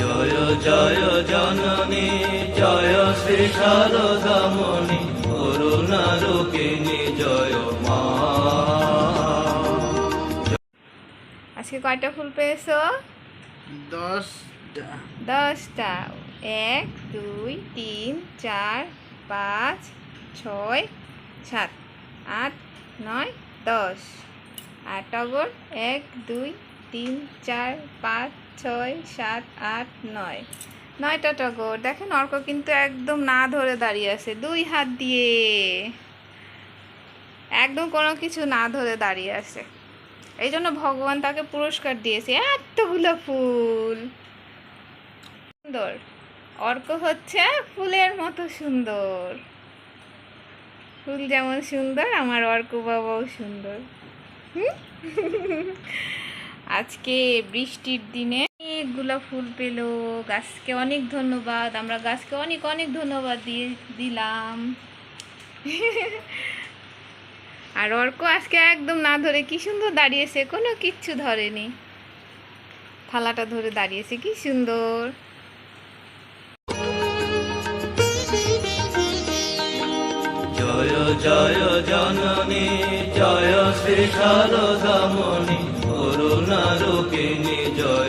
জয় জননী জয় শ্রী শারদামণি করুণা জয় মা। আজকে কয়টা ফুল পেয়েছ? দশটা। দশটা। এক দুই তিন চার পাঁচ ছয় সাত আট নয় দশ। আর টগর এক দুই তিন চার পাঁচ ছয়, সাত, আট, নয়। নয়টা টগর। দেখেন অর্ক কিন্তু একদম না ধরে দাঁড়িয়ে আছে। দুই হাত দিয়ে। একদম কোনো কিছু না ধরে দাঁড়িয়ে আছে। এই জন্য ভগবান তাকে পুরস্কার দিয়েছে। এতগুলো ফুল। সুন্দর। অর্ক হচ্ছে ফুলের মতো সুন্দর। ফুল যেমন সুন্দর, আমার অর্ক বাবাও সুন্দর। আজকে বৃষ্টির দিনে অনেকগুলো ফুল পেল, গাছকে অনেক ধন্যবাদ, আমরা গাছকে অনেক অনেক ধন্যবাদ দিয়ে, দিলাম। আর অর্ক আজকে একদম না ধরে কি সুন্দর দাঁড়িয়েছে, কোনো কিচ্ছু ধরেনি। থালাটা ধরে দাঁড়িয়েছে, কি সুন্দর। জয় জয় জননী, জয় শ্রী শারদামণি করুণা রূপিণী জয়